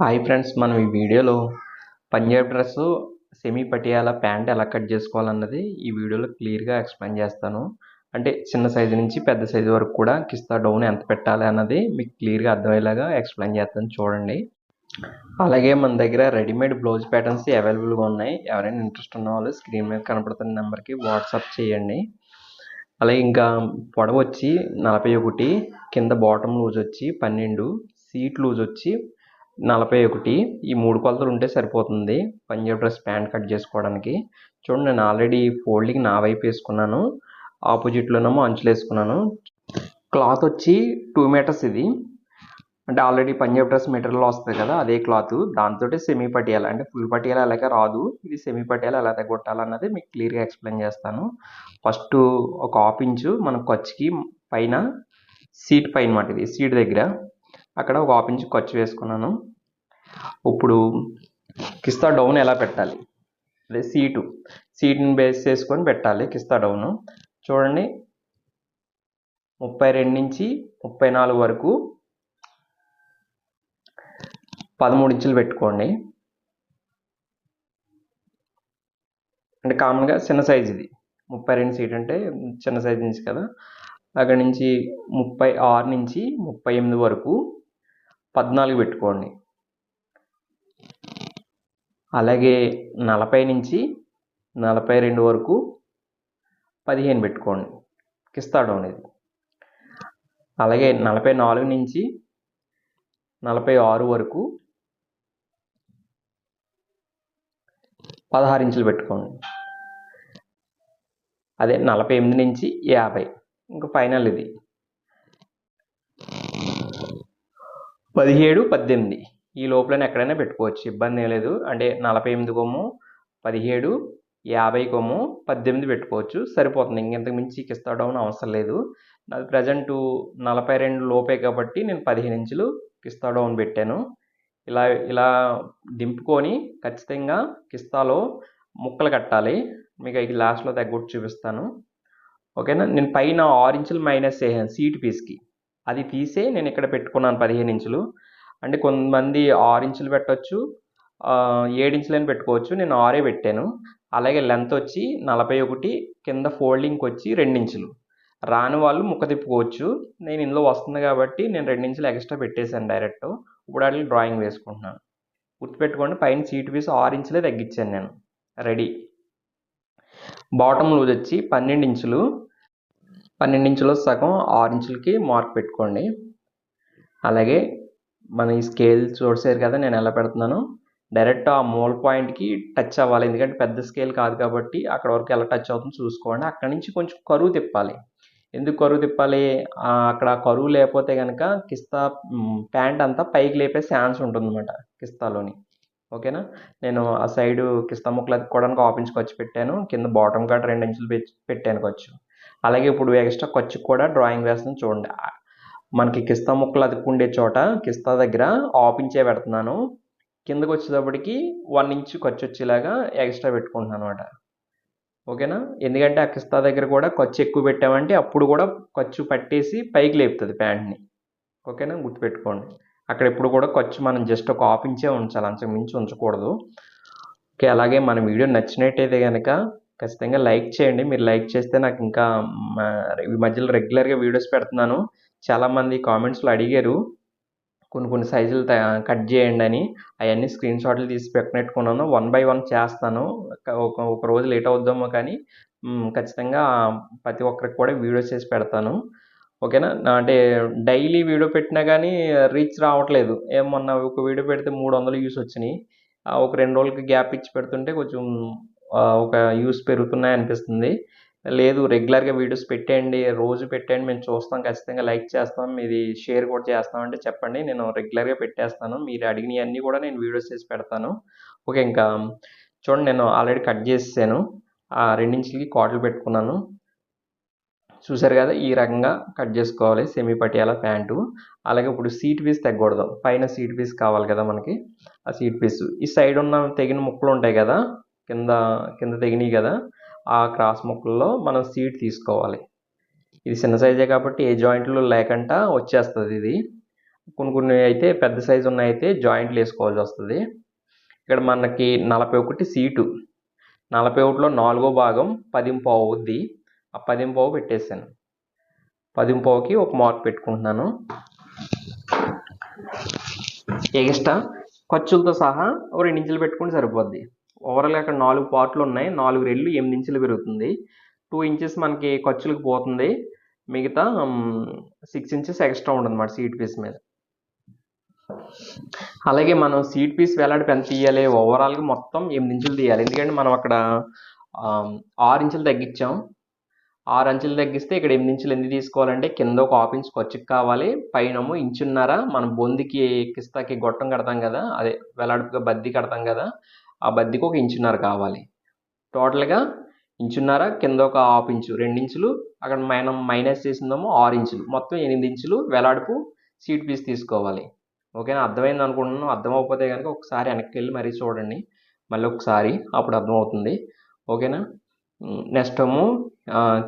Hi friends మనం ఈ వీడియోలో Punjab dress semi Patiala pant ఎలా కట్ చేసుకోవాలన్నది ఈ వీడియోలో క్లియర్గా ఎక్స్ప్లెయిన్ చేస్తాను. అంటే చిన్న సైజు నుంచి పెద్ద సైజు వరకు కూడా కిస్తా డౌన్ ఎంత పెట్టాలి అన్నది మీకు క్లియర్గా అర్థమయ్యేలాగా ఎక్స్ప్లెయిన్ చేస్తాను చూడండి. అలాగే మన దగ్గర రెడీమేడ్ బ్లౌజ్ ప్యాటర్న్స్ అవైలబుల్గా ఉన్నాయి. ఎవరైనా ఇంట్రెస్ట్ ఉన్న వాళ్ళు స్క్రీన్ మీద కనపడుతున్న నెంబర్కి వాట్సాప్ చేయండి. అలాగే ఇంకా పొడవు వచ్చి నలభై ఒకటి కింద బాటమ్ లూజ్ వచ్చి పన్నెండు సీట్ లూజ్ వచ్చి నలభై ఒకటి. ఈ మూడు కొలతలు ఉంటే సరిపోతుంది. పంజాబ్ డ్రెస్ ప్యాంట్ కట్ చేసుకోవడానికి. చూడండి నేను ఆల్రెడీ ఫోల్డింగ్ నా వైపు వేసుకున్నాను. ఆపోజిట్లోనేమో అంచులు వేసుకున్నాను. క్లాత్ వచ్చి టూ మీటర్స్ ఇది. అంటే ఆల్రెడీ పంజాబ్ డ్రెస్ మెటీరియల్ వస్తుంది కదా అదే క్లాత్. దాంతో సెమీ పటియాల అంటే ఫుల్ పటియాల అలాగే రాదు. ఇది సెమీ పటియాల ఎలా తగ్గొట్టాలన్నది మీకు క్లియర్గా ఎక్స్ప్లెయిన్ చేస్తాను. ఫస్ట్ ఒక హాఫ్ ఇంచు మన ఖర్చుకి పైన సీట్ పైన మాట ఇది సీట్ దగ్గర. అక్కడ ఒక హాఫ్ ఇంచు ఖర్చు వేసుకున్నాను. ఇప్పుడు కిస్తా డౌన్ ఎలా పెట్టాలి? అదే సీటు సీట్ని బేస్ చేసుకొని పెట్టాలి కిస్తా డౌను. చూడండి. ముప్పై రెండు నుంచి ముప్పై నాలుగు వరకు పదమూడు ఇంచులు పెట్టుకోండి. అంటే కామన్గా చిన్న సైజ్ ఇది. ముప్పై రెండు సీట్ అంటే చిన్న సైజ్ నుంచి కదా. అక్కడ నుంచి ముప్పై ఆరు నుంచి ముప్పై ఎనిమిది వరకు పద్నాలుగు పెట్టుకోండి. అలాగే నలభై నుంచి నలభై రెండు వరకు పదిహేను పెట్టుకోండి. కిస్తా డౌన్ ఇది. అలాగే నలభై నాలుగు నుంచి నలభై ఆరు వరకు పదహారు ఇంచులు పెట్టుకోండి. అదే నలభై ఎనిమిది నుంచి యాభై. ఇంకా ఫైనల్ ఇది. పదిహేడు పద్దెనిమిది. ఈ లోపలనే ఎక్కడైనా పెట్టుకోవచ్చు. ఇబ్బంది ఏం లేదు. అంటే నలభై ఎనిమిది కొమ్ము పదిహేడు యాభై కొమ్ము పద్దెనిమిది పెట్టుకోవచ్చు. సరిపోతుంది. ఇంకెంతకు మించి కిస్తా డౌన్ అవసరం లేదు. నాది ప్రజెంటు నలభై రెండు లోపే కాబట్టి నేను పదిహేను ఇంచులు కిస్తా డౌన్ పెట్టాను. ఇలా ఇలా దింపుకొని ఖచ్చితంగా కిస్తాలో ముక్కలు కట్టాలి. మీకు ఇది లాస్ట్లో తగ్గొట్టు చూపిస్తాను. ఓకేనా? నేను పైన ఆరు ఇంచులు మైనస్ చేసాను సీట్ పీస్కి. అది తీసే నేను ఇక్కడ పెట్టుకున్నాను పదిహేను ఇంచులు. అంటే కొంతమంది ఆరు ఇంచులు పెట్టవచ్చు ఏడు పెట్టుకోవచ్చు. నేను ఆరే పెట్టాను. అలాగే లెంత్ వచ్చి నలభై ఒకటి కింద ఫోల్డింగ్కి వచ్చి రెండించులు రాని వాళ్ళు ముక్క తిప్పుకోవచ్చు. నేను ఇందులో వస్తుంది కాబట్టి నేను రెండించులు ఎక్స్ట్రా పెట్టేశాను డైరెక్ట్. ఇప్పుడు వాటికి డ్రాయింగ్ వేసుకుంటున్నాను. గుర్తుపెట్టుకోండి పైన సీట్ పీస్ ఆరు ఇంచులే తగ్గించాను నేను. రెడీ. బాటమ్ లూజ్ వచ్చి పన్నెండు ఇంచులు పన్నెండు ఇంచులు సగం ఆరు ఇంచులకి మార్క్ పెట్టుకోండి. అలాగే మన ఈ స్కేల్ చూసారు కదా నేను ఎలా పెడుతున్నాను? డైరెక్ట్ ఆ మూల పాయింట్కి టచ్ అవ్వాలి. ఎందుకంటే పెద్ద స్కేల్ కాదు కాబట్టి అక్కడ వరకు ఎలా టచ్ అవుతుందో చూసుకోండి. అక్కడ నుంచి కొంచెం కరువు తిప్పాలి. ఎందుకు కరువు తిప్పాలి? అక్కడ కరువు లేకపోతే కనుక కిస్తా ప్యాంట్ అంతా పైకి లేపే ఛాన్స్ ఉంటుందన్నమాట కిస్తాలోని. ఓకేనా? నేను ఆ సైడ్ కిస్తా ముక్కలు అతుక్కోవడానికి కూడా ఇంచ్ ఖర్చు పెట్టాను. కింద బాటమ్ కాట్ రెండు ఇంచులు పెట్టాను ఖర్చు. అలాగే ఇప్పుడు ఎక్స్ట్రా ఖర్చు కూడా డ్రాయింగ్ వేస్తాను చూడండి. మనకి కిస్తా ముక్కలు అతుక్కుండే చోట కిస్తా దగ్గర ఆపించే పెడుతున్నాను. కిందకు వచ్చేటప్పటికి వన్ ఇంచ్ ఖర్చు వచ్చేలాగా ఎక్స్ట్రా పెట్టుకుంటున్నాను అనమాట ఓకేనా? ఎందుకంటే ఆ కిస్తా దగ్గర కూడా ఖర్చు ఎక్కువ పెట్టామంటే అప్పుడు కూడా ఖర్చు పట్టేసి పైకి లేపుతుంది ప్యాంట్ని. ఓకేనా? గుర్తుపెట్టుకోండి. అక్కడ ఎప్పుడు కూడా ఖర్చు మనం జస్ట్ ఒక హాఫ్ ఇంచే ఉంచాలి. అంతకు మించి ఉంచకూడదు. ఓకే అలాగే మన వీడియో నచ్చినట్టయితే కనుక ఖచ్చితంగా లైక్ చేయండి. మీరు లైక్ చేస్తే నాకు ఇంకా ఈ మధ్యలో రెగ్యులర్గా వీడియోస్ పెడుతున్నాను. చాలామంది కామెంట్స్లో అడిగారు కొన్ని కొన్ని సైజులు కట్ చేయండి అని. అవన్నీ స్క్రీన్ షాట్లు తీసి పెట్టినట్టుకున్నాను వన్ బై వన్ చేస్తాను. ఒక ఒక రోజు లేట్ అవుద్దామో కానీ ఖచ్చితంగా ప్రతి ఒక్కరికి కూడా వీడియో చేసి పెడతాను. ఓకేనా? అంటే డైలీ వీడియో పెట్టినా కానీ రీచ్ రావట్లేదు. ఏమన్నా ఒక వీడియో పెడితే మూడు వందలు వ్యూస్ వచ్చినాయి. ఒక రెండు రోజులకి గ్యాప్ ఇచ్చి పెడుతుంటే కొంచెం ఒక యూస్ పెరుగుతున్నాయి అనిపిస్తుంది. లేదు రెగ్యులర్గా వీడియోస్ పెట్టేయండి రోజు పెట్టండి మేము చూస్తాం ఖచ్చితంగా లైక్ చేస్తాం మీది షేర్ కూడా చేస్తామంటే చెప్పండి నేను రెగ్యులర్గా పెట్టేస్తాను. మీరు అడిగినవన్నీ కూడా నేను వీడియోస్ చేసి పెడతాను. ఓకే ఇంకా చూడండి నేను ఆల్రెడీ కట్ చేసేసాను. ఆ రెండించికి కాటలు పెట్టుకున్నాను. చూసారు కదా ఈ రకంగా కట్ చేసుకోవాలి సెమీ పటియాల ప్యాంటు. అలాగే ఇప్పుడు సీట్ పీస్ తగ్గకూడదు. పైన సీట్ పీస్ కావాలి కదా మనకి ఆ సీట్ పీస్ ఈ సైడ్ ఉన్న తెగిన ముక్కలు ఉంటాయి కదా కింద కింద తెగినాయి కదా ఆ క్రాస్ ముక్కల్లో మనం సీట్ తీసుకోవాలి. ఇది చిన్న సైజే కాబట్టి ఏ జాయింట్లు లేకుండా వచ్చేస్తుంది ఇది. కొన్ని కొన్ని అయితే పెద్ద సైజు ఉన్నాయి అయితే జాయింట్లు వేసుకోవాల్సి వస్తుంది. ఇక్కడ మనకి నలభై ఒకటి సీటు. నలభై ఒకటిలో నాలుగో భాగం పదింపు అవుద్ది. ఆ పదింపావు పెట్టేశాను. పదింపావుకి ఒక మార్క్ పెట్టుకుంటున్నాను. ఎగస్ట్రా ఖర్చులతో సహా ఓ రెండించులు పెట్టుకుంటే సరిపోద్ది. ఓవరాల్గా అక్కడ నాలుగు పార్ట్లు ఉన్నాయి. నాలుగు రెళ్ళు ఎనిమిది ఇంచులు పెరుగుతుంది. టూ ఇంచెస్ మనకి ఖర్చులకు పోతుంది. మిగతా సిక్స్ ఇంచెస్ ఎక్స్ట్రా ఉంటుంది అన్నమాట సీట్ పీస్ మీద. అలాగే మనం సీట్ పీస్ వేలాడిపి ఎంత తీయాలి? ఓవరాల్గా మొత్తం ఎనిమిది ఇంచులు తీయాలి. ఎందుకంటే మనం అక్కడ ఆరు ఇంచులు తగ్గించాం. ఆరు అంచులు తగ్గిస్తే ఇక్కడ ఎనిమిది ఇంచులు ఎందుకు తీసుకోవాలంటే కింద ఒక హాఫ్ ఇంచ్ ఖర్చుకు కావాలి. పైనమో ఇంచున్నర మనం బొందికి కిస్తాకి గొట్టం కడతాం కదా. అదే వెలాడుపుగా బద్ది కడతాం కదా. ఆ బద్దికి ఒక ఇంచున్నర కావాలి. టోటల్గా ఇంచున్నర కింద ఒక హాఫ్ ఇంచు. రెండు ఇంచులు. అక్కడ మనం మైనస్ చేసిందేమో ఆరు ఇంచులు. మొత్తం ఎనిమిది ఇంచులు వెలాడుపు సీట్ పీస్ తీసుకోవాలి. ఓకేనా అర్థమైంది అనుకుంటున్నాను. అర్థమైపోతే కనుక ఒకసారి వెనక్కి వెళ్ళి మరీ చూడండి. మళ్ళీ ఒకసారి అప్పుడు అర్థమవుతుంది. ఓకేనా నెక్స్ట్ ఏమో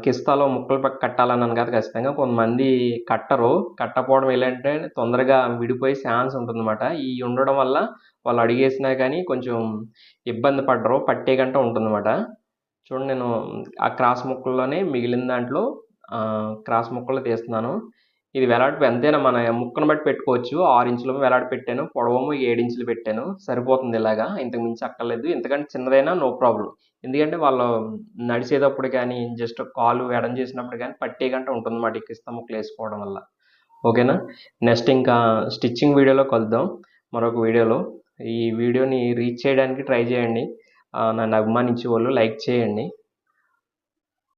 కిస్తాలో ముక్కలు కట్టాలన్నాను కదా ఖచ్చితంగా. కొంతమంది కట్టరు. కట్టపోవడం ఏంటంటే తొందరగా విడిపోయే ఛాన్స్ ఉంటుందన్నమాట. ఈ ఉండడం వల్ల వాళ్ళు అడిగేసినా కానీ కొంచెం ఇబ్బంది పడరు పట్టే గంట ఉంటుందన్నమాట. చూడండి నేను ఆ క్రాస్ ముక్కల్లోనే మిగిలిన దాంట్లో క్రాస్ ముక్కలు తీస్తున్నాను. ఇది వెలాడి ఎంతైనా మన ముక్కను బట్టి పెట్టుకోవచ్చు. ఆరు ఇంచులు వెలాడి పెట్టాను పొడవము ఏడు ఇంచులు పెట్టాను. సరిపోతుంది ఇలాగా. ఇంతకు మించి అక్కర్లేదు. ఎందుకంటే చిన్నదైనా నో ప్రాబ్లం. ఎందుకంటే వాళ్ళు నడిచేటప్పుడు కానీ జస్ట్ కాలు ఎడం చేసినప్పుడు కానీ పట్టే గంట ఉంటుంది మాట ఎక్కిస్తాము ముక్కలు వేసుకోవడం వల్ల. ఓకేనా? నెక్స్ట్ ఇంకా స్టిచ్చింగ్ వీడియోలో కలుద్దాం. మరొక వీడియోలో. ఈ వీడియోని రీచ్ చేయడానికి ట్రై చేయండి. నన్ను అభిమానించే వాళ్ళు లైక్ చేయండి.